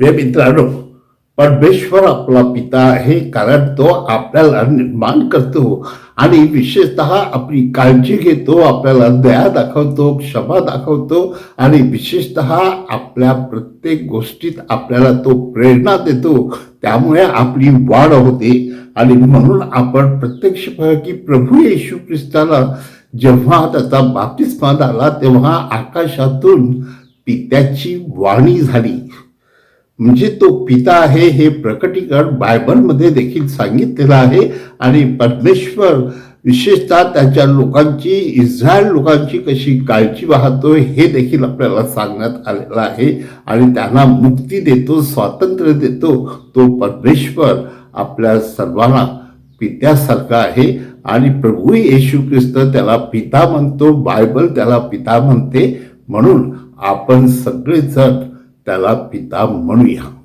प्रिय मित्रांनो परमेश्वर आपला पिता आहे कारण तो आपल्याला निर्माण करतो आणि विशेषत आपली काळजी घेतो आपल्याला दया दाखवतो क्षमा दाखवतो आणि विशेषत आपल्या प्रत्येक गोष्टीत आपल्याला तो प्रेरणा देतो. त्यामुळे आपली वाढ होते आणि म्हणून आपण प्रत्यक्ष की प्रभू येशू ख्रिस्ताला जेव्हा त्याचा बाप्तिस्मा आला तेव्हा आकाशातून पित्याची वाणी झाली. म्हणजे तो पिता आहे हे प्रकटीकरण बायबलमध्ये देखील सांगितलेलं आहे. आणि परमेश्वर विशेषतः त्याच्या लोकांची इस्रायल लोकांची कशी काळजी वाहतो हे देखील आपल्याला सांगण्यात आलेलं आहे. आणि त्यांना मुक्ती देतो स्वातंत्र्य देतो. तो परमेश्वर आपल्या सर्वांना पित्यासारखा आहे. आणि प्रभू येशू ख्रिस्त त्याला पिता म्हणतो बायबल त्याला पिता म्हणते. म्हणून आपण सगळेजण त्याला पिता म्हणूया.